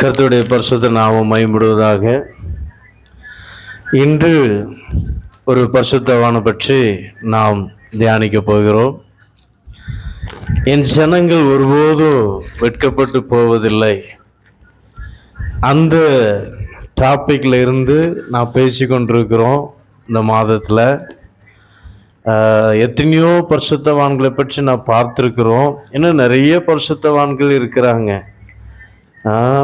கருத்துடைய பரிசுத்த நாமம் மயம்படுவதாக இன்று ஒரு பரிசுத்தவான பற்றி நாம் தியானிக்க போகிறோம். என் ஜனங்கள் ஒருபோதும் வெட்கப்பட்டு போவதில்லை. அந்த டாப்பிக்கில் இருந்து நான் பேசிக்கொண்டிருக்கிறோம் இந்த மாதத்தில். எத்தனையோ பரிசுத்தவான்களை பற்றி நான் பார்த்துருக்குறோம். இன்னும் நிறைய பரிசுத்தவான்கள் இருக்கிறாங்க.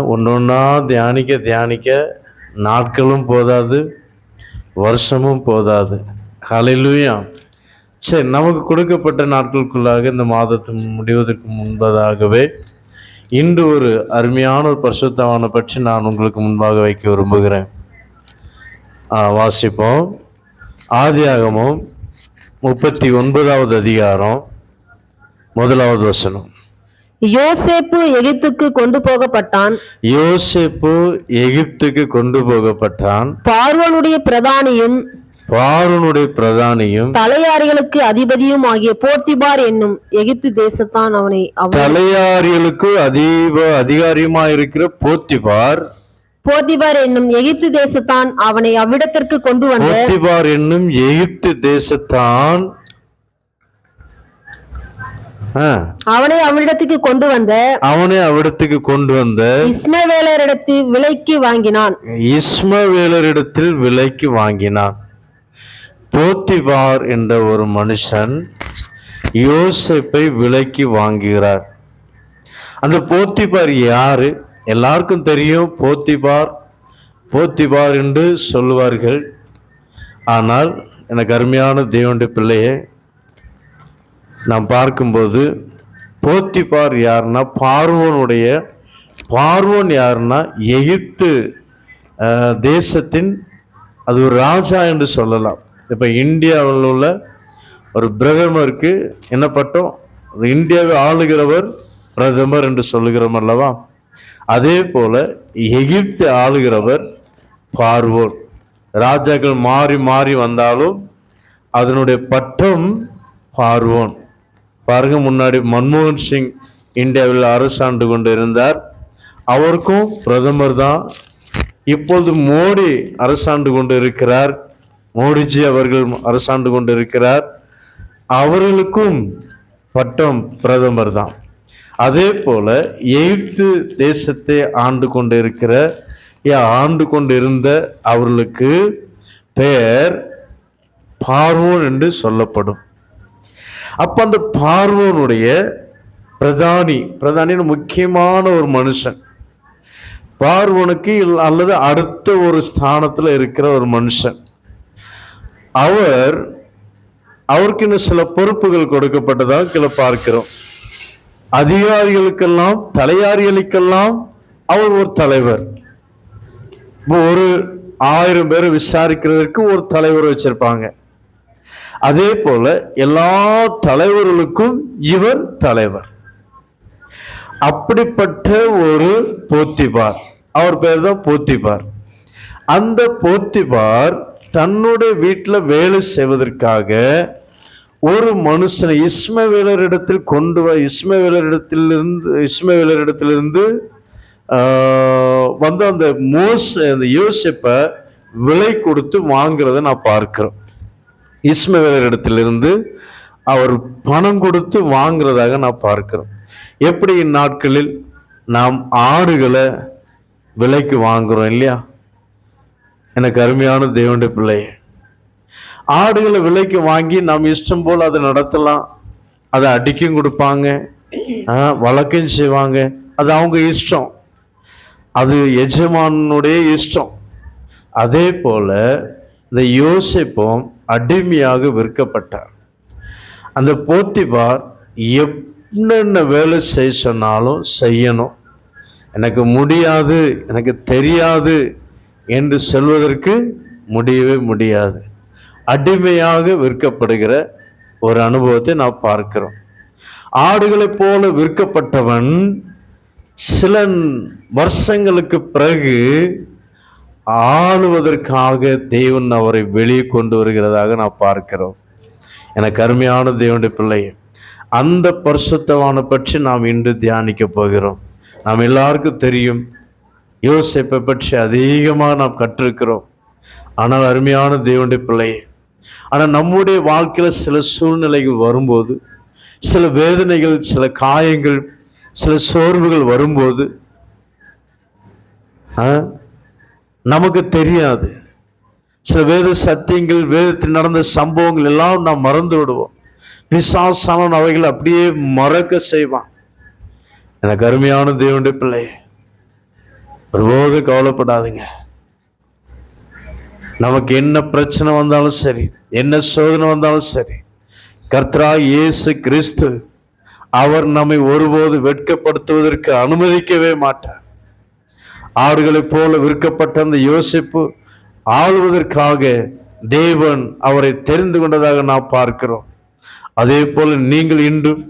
ஒன்று ஒன்றா தியானிக்க தியானிக்க நாட்களும் போதாது வருஷமும் போதாது. ஹலிலுயா சரி நமக்கு கொடுக்கப்பட்ட நாட்களுக்குள்ளாக இந்த மாதத்து முடிவதற்கு முன்பதாகவே இன்று ஒரு அருமையான ஒரு பரிசுத்தவானை பற்றி நான் உங்களுக்கு முன்பாக வைக்க விரும்புகிறேன். ஆ, வாசிப்போம். ஆதியாகமும் முப்பத்தி ஒன்பதாவது அதிகாரம் முதலாவது வசனம். யோசேப்பு எகிப்துக்கு கொண்டு போகப்பட்டான். யோசேப்பு எகிப்துக்கு கொண்டு போகப்பட்டான். பார்வோனுடைய பிரதானியும் பார்வனுடைய பிரதானியும் தலையாரிகளுக்கு அதிபதியும் ஆகிய போர்த்திபார் என்னும் எகிப்து தேசத்தான் அவனை தலையாரிகளுக்கு அதீப அதிகாரியுமா இருக்கிற போத்திபார் போர்த்திபார் என்னும் எகிப்து தேசத்தான் அவனை அவ்விடத்திற்கு கொண்டு வந்த போத்திபார் என்னும் எகிப்து தேசத்தான் அவனை அவ்விடத்துக்கு கொண்டு வந்த அவனை அவ்விடத்துக்கு கொண்டு வந்த இஸ்மவேலரிடத்து விலைக்கு வாங்கினான். இஸ்மவேலரிடத்தில் விலைக்கு வாங்கினான். போத்திபார் என்ற ஒரு மனுஷன் யோசேப்பை விலைக்கு வாங்குகிறார். அந்த போத்திபார் யாரு? எல்லாருக்கும் தெரியும் போத்திபார் போத்திபார் என்று சொல்லுவார்கள். ஆனால் எனக்கு அருமையான தேவனுடைய பிள்ளையே நாம் பார்க்கும்போது போத்திபார் யாருன்னா பார்வோனுடைய பார்வோன் யாருன்னா எகிப்து தேசத்தின் அது ஒரு ராஜா என்று சொல்லலாம். இப்போ இந்தியாவில் உள்ள ஒரு பிரதமருக்கு என்ன பட்டம்? இந்தியாவை ஆளுகிறவர் பிரதமர் என்று சொல்லுகிறோம் அல்லவா? அதே போல எகிப்து ஆளுகிறவர் பார்வோன். ராஜாக்கள் மாறி மாறி வந்தாலும் அதனுடைய பட்டம் பார்வோன். பாருங்க முன்னாடி மன்மோகன் சிங் இந்தியாவில் அரசாண்டு கொண்டு இருந்தார் அவருக்கும் பிரதமர் தான். இப்பொழுது மோடி அரசாண்டு கொண்டு இருக்கிறார் மோடிஜி அவர்கள் அரசாண்டு கொண்டு இருக்கிறார் அவர்களுக்கும் பட்டம் பிரதமர் தான். அதே போல எகிப்து தேசத்தை ஆண்டு கொண்டு இருக்கிற யா, ஆண்டு கொண்டு இருந்த அவர்களுக்கு பெயர் பார்வோன் என்று சொல்லப்படும். அப்போ அந்த பார்வோனுடைய பிரதானி பிரதானின்னு முக்கியமான ஒரு மனுஷன். பார்வனுக்கு அல்லது அடுத்த ஒரு ஸ்தானத்தில் இருக்கிற ஒரு மனுஷன். அவர் அவருக்கு இன்னும் சில பொறுப்புகள் கொடுக்கப்பட்டதாக கீழே பார்க்கிறோம். அதிகாரிகளுக்கெல்லாம் தலையாரிகளுக்கெல்லாம் அவர் ஒரு தலைவர். இப்போ ஒரு ஆயிரம் பேரை விசாரிக்கிறதுக்கு ஒரு தலைவர் வச்சிருப்பாங்க. அதே போல எல்லா தலைவர்களுக்கும் இவர் தலைவர். அப்படிப்பட்ட ஒரு போத்திபார் அவர் பேர் தான் போத்திபார். அந்த போத்திபார் தன்னுடைய வீட்டில் வேலை செய்வதற்காக ஒரு மனுஷனை இஸ்மவேலரிடத்தில் கொண்டு வ இஸ்மவேலரிடத்திலிருந்து இஸ்மவேலரிடத்திலிருந்து ஆஹ், வந்து அந்த மோஸ் அந்த யோசிப்பை விலை கொடுத்து வாங்குறதை நான் பார்க்கிறோம். இஸ்மவேலரிடத்திலிருந்து அவர் பணம் கொடுத்து வாங்குறதாக நான் பார்க்கிறோம். எப்படி இந்நாட்களில் நாம் ஆடுகளை விலைக்கு வாங்குறோம் இல்லையா? எனக்கு அருமையான தேவனுடைய பிள்ளை ஆடுகளை விலைக்கு வாங்கி நாம் இஷ்டம் போல் அதை நடத்தலாம். அதை அடிக்கும் கொடுப்பாங்க வழக்கம் செய்வாங்க. அது அவங்க இஷ்டம். அது எஜமானுடைய இஷ்டம். அதே போல இந்த யோசிப்பும் அடிமையாக விற்கப்பட்டார் அந்த போத்திபார் என்னென்ன வேலை செய்ய சொன்னாலும் செய்யணும். எனக்கு முடியாது எனக்கு தெரியாது என்று சொல்வதற்கு முடியவே முடியாது. அடிமையாக விற்கப்படுகிற ஒரு அனுபவத்தை நாம் பார்க்கிறோம். ஆடுகளைப் போல விற்கப்பட்டவன் சில வருஷங்களுக்கு பிறகு ஆளுவதற்காக தேவன் அவரை வெளியே கொண்டு வருகிறதாக நான் பார்க்கிறோம். எனக்கு அருமையான தேவனுடைய பிள்ளை அந்த பரிசுத்தவானை பற்றி நாம் இன்று தியானிக்க போகிறோம். நாம் எல்லாருக்கும் தெரியும் யோசிப்பை பற்றி அதிகமாக நாம் கற்றிருக்கிறோம். ஆனால் அருமையான தேவனுடைய பிள்ளையே ஆனால் நம்முடைய வாழ்க்கையில் சில சூழ்நிலைகள் வரும்போது சில வேதனைகள் சில காயங்கள் சில சோர்வுகள் வரும்போது ஆ, நமக்கு தெரியாது. சில வேத சத்தியங்கள் வேதத்தில் நடந்த சம்பவங்கள் எல்லாம் நாம் மறந்து விடுவோம். பிசாசானவன் அவைகள் அப்படியே மறக்க செய்வான். எனக்கு அருமையான தேவனுடைய பிள்ளை ஒருபோது கவலைப்படாதுங்க. நமக்கு என்ன பிரச்சனை வந்தாலும் சரி என்ன சோதனை வந்தாலும் சரி கர்த்தரா இயேசு கிறிஸ்து அவர் நம்மை ஒருபோது வெட்கப்படுத்துவதற்கு அனுமதிக்கவே மாட்டார். ஆடுகளைப் போல விற்கப்பட்ட அந்த யோசிப்பு ஆளுவதற்காக தேவன் அவரை தெரிந்து கொண்டதாக நாம் பார்க்கிறோம். அதே போல நீங்கள் இன்றும்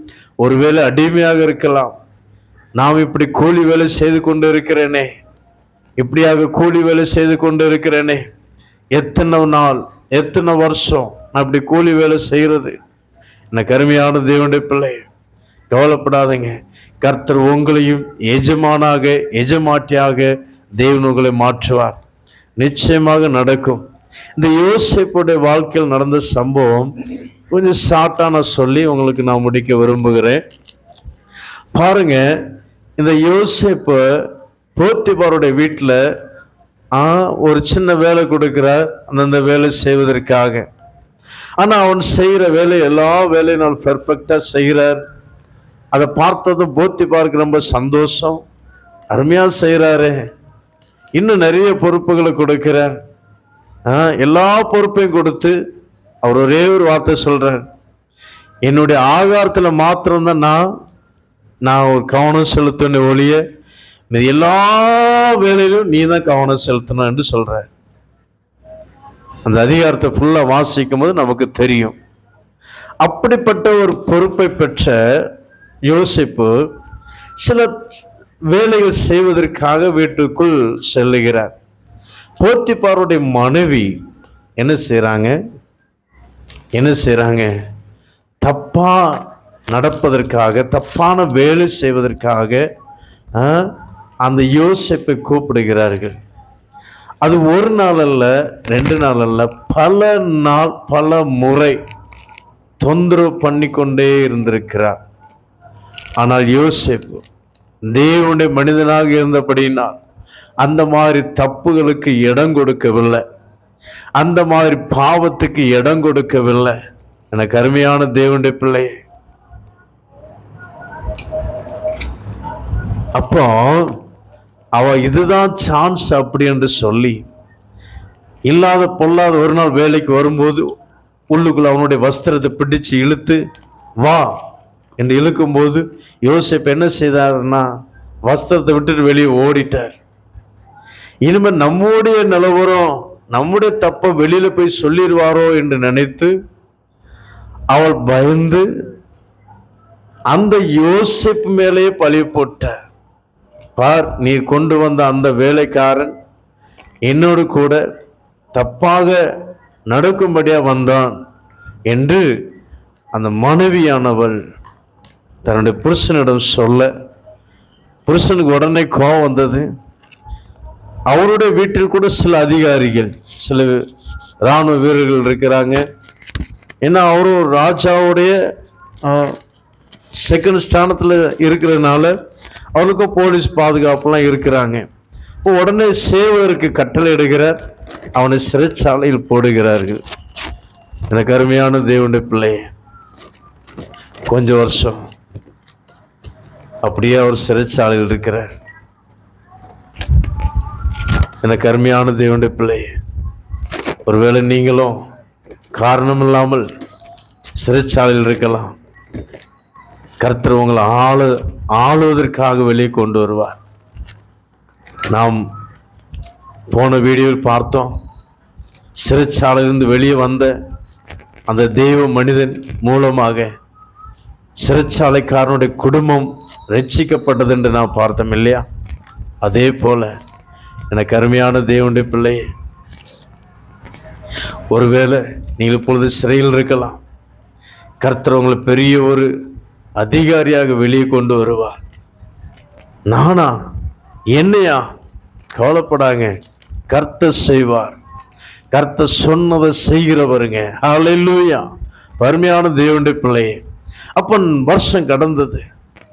ஒருவேளை அடிமையாக இருக்கலாம். நாம் இப்படி கூலி வேலை செய்து கொண்டு இருக்கிறேனே இப்படியாக கூலி வேலை செய்து கொண்டு இருக்கிறேனே எத்தனை நாள் எத்தனை வருஷம் நான் இப்படி கூலி வேலை செய்கிறது? எனக்கு அருமையான தேவனுடைய பிள்ளை. கவலைப்படாதீங்க. கர்த்தர் உங்களையும் எஜமானாக எஜமாட்டியாக தேவன் உங்களை மாற்றுவார். நிச்சயமாக நடக்கும். இந்த யோசிப்புடைய வாழ்க்கையில் நடந்த சம்பவம் கொஞ்சம் ஷார்ட்டாக சொல்லி உங்களுக்கு நான் முடிக்க விரும்புகிறேன். பாருங்க இந்த யோசிப்பு போத்திபாருடைய வீட்டில் ஒரு சின்ன வேலை கொடுக்கிறார் அந்தந்த வேலை செய்வதற்காக. ஆனால் அவன் செய்கிற வேலை எல்லா வேலையும் நான் பெர்ஃபெக்டாக செய்கிறார். அதை பார்த்ததும் போத்தி பார்க்க ரொம்ப சந்தோஷம். அருமையாக செய்கிறாரு இன்னும் நிறைய பொறுப்புகளை கொடுக்கிறார். எல்லா பொறுப்பையும் கொடுத்து அவர் ஒரே ஒரு வார்த்தை சொல்கிறார் என்னுடைய ஆகாரத்தில் மாத்திரம்தான் நான் நான் ஒரு கவனம் செலுத்தின ஒழிய மீதி எல்லா வேலையிலும் நீ தான் கவனம் செலுத்தணும் என்று சொல்கிற அந்த அதிகாரத்தை ஃபுல்லாக வாசிக்கும் போது நமக்கு தெரியும். அப்படிப்பட்ட ஒரு பொறுப்பை பெற்ற யோசிப்பு சில வேலைகள் செய்வதற்காக வீட்டுக்குள் செல்லுகிறார். போத்திப்பாருடைய மனைவி என்ன செய்கிறாங்க என்ன செய்கிறாங்க தப்பா நடப்பதற்காக தப்பான வேலை செய்வதற்காக அந்த யோசிப்பை கூப்பிடுகிறார்கள். அது ஒரு நாள் அல்ல ரெண்டு நாள் அல்ல பல நாள் பல முறை தொந்தரவு பண்ணிக்கொண்டே இருந்திருக்கிறார். ஆனால் யோசிப்பு தேவனுடைய மனிதனாக இருந்தபடினால் அந்த மாதிரி தப்புகளுக்கு இடம் கொடுக்கவில்லை. அந்த மாதிரி பாவத்துக்கு இடம் கொடுக்கவில்லை. எனக்கு அருமையான தேவனுடைய பிள்ளையே. அப்போ அவ இதுதான் சான்ஸ் அப்படி என்று சொல்லி இல்லாத பொல்லாத ஒரு நாள் வேலைக்கு வரும்போது உள்ளுக்குள்ள அவனுடைய வஸ்திரத்தை பிடிச்சு இழுத்து வா என்று இழுக்கும்போது யோசிப்பு என்ன செய்தாருன்னா வஸ்திரத்தை விட்டுட்டு வெளியே ஓடிட்டார். இனிமேல் நம்முடைய நிலவரம் நம்முடைய தப்பை வெளியில் போய் சொல்லிடுவாரோ என்று நினைத்து அவள் பயந்து அந்த யோசிப்பு மேலேயே பழி போட்டார். பார் நீ கொண்டு வந்த அந்த வேலைக்காரன் என்னோடு கூட தப்பாக நடக்கும்படியாக வந்தான் என்று அந்த மனைவியானவள் தன்னுடைய புருஷனிடம் சொல்ல புருஷனுக்கு உடனே கோபம் வந்தது. அவருடைய வீட்டில் கூட சில அதிகாரிகள் சில இராணுவ வீரர்கள் இருக்கிறாங்க. ஏன்னா அவரும் ராஜாவுடைய செகண்ட் ஸ்தானத்தில் இருக்கிறதுனால அவருக்கும் போலீஸ் பாதுகாப்புலாம் இருக்கிறாங்க. இப்போ உடனே சேவகருக்கு கட்டளை இடுகிறார். அவனை சிறைச்சாலையில் போடுகிறார்கள். எனக்கு அருமையான தேவனுடைய பிள்ளையே கொஞ்சம் வருஷம். அப்படியே அவர் சிறைச்சாலையில் இருக்கிறார். எனக்கு அருமையான தேவனுடைய பிள்ளை ஒருவேளை நீங்களும் காரணம் இல்லாமல் சிறைச்சாலையில் இருக்கலாம். கர்த்தர் உங்களை ஆளு ஆளுவதற்காக வெளியே கொண்டு வருவார். நாம் போன வீடியோவில் பார்த்தோம் சிறைச்சாலையிலிருந்து வெளியே வந்த அந்த தெய்வ மனிதன் மூலமாக சிறைச்சாலைக்காரனுடைய குடும்பம் ரட்சிக்கப்பட்டது என்று நாம் பார்த்தோம் இல்லையா? அதே போல் எனக்கு அருமையான தேவனுடைய பிள்ளையே ஒருவேளை நீங்கள் இப்பொழுது சிறையில் இருக்கலாம். கர்த்தர் உங்களை பெரிய ஒரு அதிகாரியாக வெளியே கொண்டு வருவார். நானா? என்னையா? கவலைப்படாங்க. கர்த்தர் செய்வார். கர்த்தர் சொன்னதை செய்கிறவருங்க ஹalleluya வறுமையான தேவனுடைய பிள்ளையே அப்போ வருஷம் கடந்தது.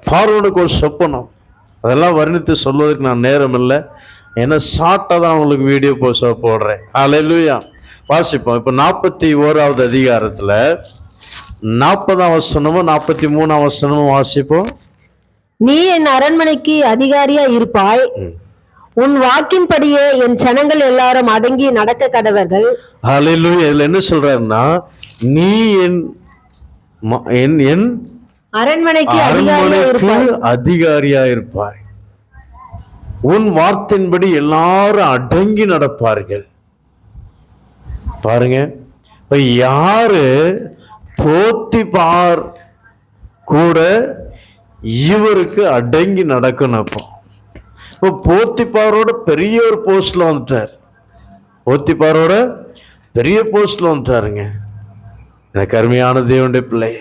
பார்வனுக்கு ஒரு சொப்பனம். அதெல்லாம் வர்ணித்து சொல்வதற்கு நான் நேரம் இல்லை ஏன்னா ஷார்ட்டாக தான் உங்களுக்கு வீடியோ போஸ்ட் போடுறேன். ஹalleluya வாசிப்போம். இப்போ நாற்பத்தி ஓராவது அதிகாரத்தில் நாற்பதாம் வசனமும் நாற்பத்தி மூணாம் வசனமும் வாசிப்போம். நீ என் அரண்மனைக்கு அதிகாரியா இருப்பாய். உன் வாக்கின்படியே என் ஜனங்கள் எல்லாரும் அடங்கி நடக்க கடவர்கள். இதுல என்ன சொல்றாருன்னா நீ என் என் அரண்மனைக்கு அதிகாரியா அரண்மனைக்கு இருப்பாய். உன் வார்த்தையின்படி எல்லாரும் அடங்கி நடப்பார்கள். பாருங்க. இப்ப யாரு போத்திபார் கூட இவருக்கு அடங்கி நடக்கணும் அப்போ. இப்போ போத்திபாரோட பெரிய ஒரு போஸ்ட்ல வந்துட்டார். போத்திபாரோட பெரிய போஸ்ட்ல வந்துட்டாருங்க. எனக்கு அருமையான தேவனுடைய பிள்ளை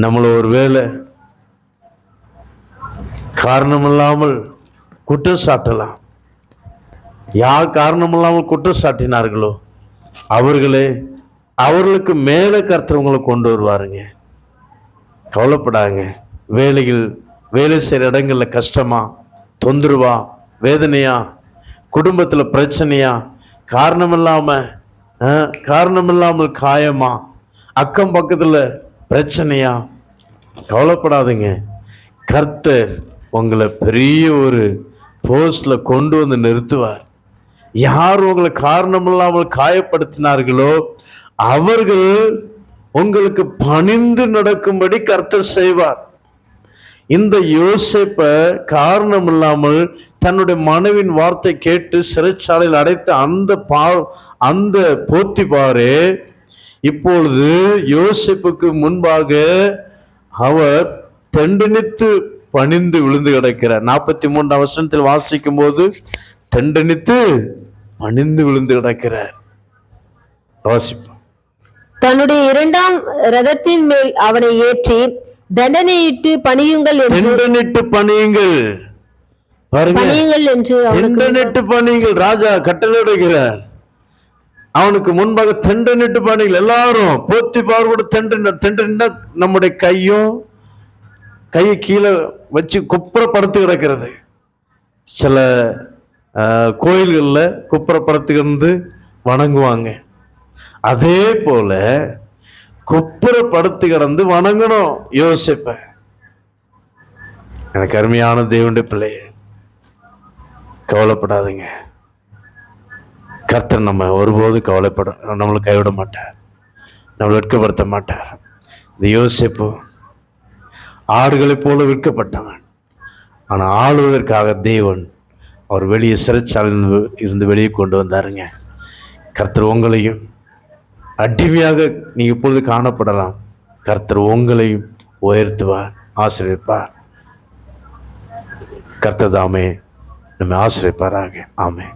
நம்மளை ஒரு வேலை காரணமில்லாமல் குற்றம் சாட்டலாம். யார் காரணமில்லாமல் குற்றம் சாட்டினார்களோ அவர்களே அவர்களுக்கு மேலே கருத்துறவங்களை கொண்டு வருவாருங்க. கவலைப்படாங்க. வேலைகள் வேலை செய்கிற இடங்களில் கஷ்டமா தொந்தரவா வேதனையா குடும்பத்தில் பிரச்சனையா காரணமில்லாமல் காரணமில்லாமல் காயமா அக்கம் பக்கத்தில் பிரச்சனையா? கவலைப்படாதீங்க. கர்த்தர் உங்களை பெரிய ஒரு போஸ்டில் கொண்டு வந்து நிறுத்துவார். யார் உங்களை காரணமில்லாமல் காயப்படுத்தினார்களோ அவர்கள் உங்களுக்கு பணிந்து நடக்கும்படி கர்த்தர் செய்வார். இந்த யோசிப்பை காரணம் இல்லாமல் தன்னுடைய மனைவின் வார்த்தை கேட்டு சிறைச்சாலையில் அடைத்த அந்த பா அந்த போத்திபாரே இப்பொழுது யோசேப்புக்கு முன்பாக அவர் தெண்டனித்து பணிந்து விழுந்து கிடக்கிறார். நாற்பத்தி மூன்றாம் வருஷத்தில் வாசிக்கும் போது தெண்டனித்து பணிந்து விழுந்து கிடக்கிறார். வாசிப்போம். தன்னுடைய இரண்டாம் ரதத்தின் மேல் அவனை ஏற்றி தண்டனையிட்டு பணியுங்கள் என்று தெண்டனிட்டு பணியுங்கள். பணியுங்கள் என்று தெண்டனிட்டு பணிகள் ராஜா கட்டளையிடுகிறார். அவனுக்கு முன்பாக தெண்டனிட்டு பணிகள் எல்லாரும் போத்தி பார்வோட தெண்ட தெண்டனா நம்முடைய கையும் கையை கீழே வச்சு குப்புறப்படுத்து கிடக்கிறது. சில கோயில்களில் கோயில்கள்ல குப்புறப்படுத்து கிடந்து வணங்குவாங்க. அதே போல குப்புறப்படுத்து கிடந்து வணங்கணும் யோசிப்ப. எனக்கு அருமையான தேவனுடைய பிள்ளைய கவலைப்படாதீங்க. கர்த்தர் நம்ம ஒருபோது கவலைப்பட நம்மளை கைவிட மாட்டார். நம்மளை வெட்கப்படுத்த மாட்டார். இந்த யோசிப்பு ஆடுகளைப் போல விற்கப்பட்டவன். ஆனால் ஆளுவதற்காக தேவன் அவர் வெளியே சிறைச்சாலையில் இருந்து வெளியே கொண்டு வந்தாருங்க. கர்த்தர் உங்களையும் அடிமையாக நீங்கள் இப்பொழுது காணப்படலாம். கர்த்தர் உங்களையும் உயர்த்துவார் ஆசிரியப்பார் கர்த்தர் தாமே நம்ம ஆசிரியப்பாராக ஆமே